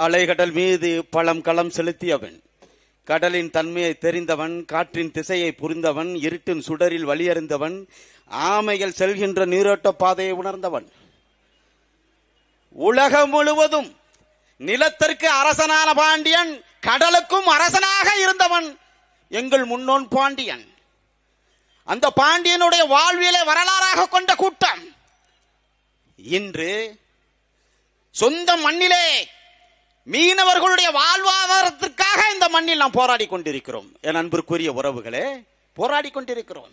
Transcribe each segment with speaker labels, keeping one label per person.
Speaker 1: அலைகடல் மீது பழம் களம் செலுத்தியவன். கடலின் தன்மையை தெரிந்தவன் காற்றின் திசையை புரிந்தவன் இருட்டின் சுடரில் வழியறிந்தவன் ஆமைகள் செல்கின்ற நீரோட்ட பாதையை உணர்ந்தவன். உலகம் முழுவதும் நிலத்திற்கு அரசனான பாண்டியன் கடலுக்கும் அரசனாக இருந்தவன். எங்கள் முன்னோன் பாண்டியன். அந்த பாண்டியனுடைய வாழ்வியலை வரலாறாக கொண்ட கூட்டம். இன்று சொந்த மண்ணிலே மீனவர்களுடைய வாழ்வாதாரத்திற்காக இந்த மண்ணில் நாம் போராடி கொண்டிருக்கிறோம். என் அன்பிற்குரிய உறவுகளே போராடி கொண்டிருக்கிறோம்.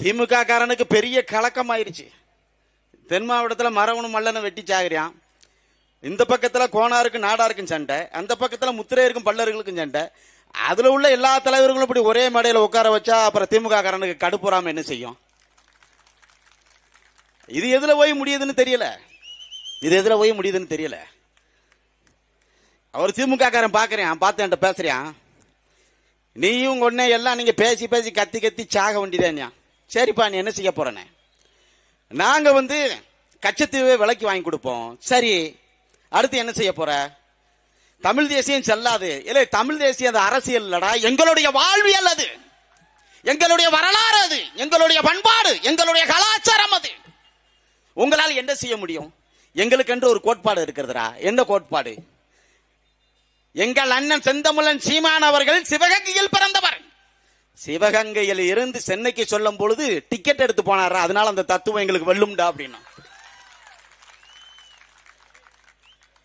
Speaker 1: திமுக காரனுக்கு பெரிய கலக்கம் ஆயிருச்சு தென் மாவட்டத்தில் மரவணும் மல்லனும் வெட்டி சாகுறியான் இந்த பக்கத்தில் கோணாருக்கும் நாடாருக்கும் சண்டை அந்த பக்கத்தில் முத்திரையருக்கும் பல்லர்களுக்கும் சண்டை. அதில் உள்ள எல்லா தலைவர்களும் இப்படி ஒரே மடையில் உட்கார வச்சா அப்புறம் திமுக காரனுக்கு கடுப்புறாமல் என்ன செய்யும்? இது எதில் போய் முடியுதுன்னு தெரியல. இது எதுல போய் முடியுதுன்னு தெரியல. அவர் திமுக காரன் பாக்குறேன் பார்த்து என்கிட்ட பேசுறியான் நீயும் ஒன்னே எல்லாம் நீங்க பேசி பேசி கத்தி கத்தி சாக வேண்டியதேன்யா. சரிப்பா நீ என்ன செய்ய போறனே நாங்க வந்து கச்சத்தீவை விலைக்கு வாங்கி கொடுப்போம். சரி அடுத்து என்ன செய்ய போற? தமிழ் தேசியம் செல்லாது. இல்லை தமிழ் தேசியம் அது அரசியல் இல்லடா. எங்களுடைய வாழ்வியல் அது எங்களுடைய வரலாறு அது. எங்களுடைய பண்பாடு எங்களுடைய கலாச்சாரம் அது. உங்களால் என்ன செய்ய முடியும்? எங்களுக்கென்று ஒரு கோட்பாடு இருக்கிறதுடா. என்ன கோட்பாடு? எங்கள் அண்ணன் செந்தமுலன் சீமான் அவர்கள் சிவகங்கையில் பிறந்தவர். சிவகங்கையில் இருந்து சென்னைக்கு சொல்லும் பொழுது டிக்கெட் எடுத்து போனாரா அதனால அந்த தத்துவம் எங்களுக்கு வெல்லும்டா அப்படின்னா.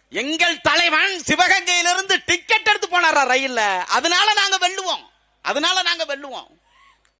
Speaker 1: எங்கள் தலைவன் சிவகங்கையிலிருந்து டிக்கெட் எடுத்து போனாரா ரயில்ல. அதனால நாங்க வெல்லுவோம். அதனால நாங்க வெல்லுவோம்.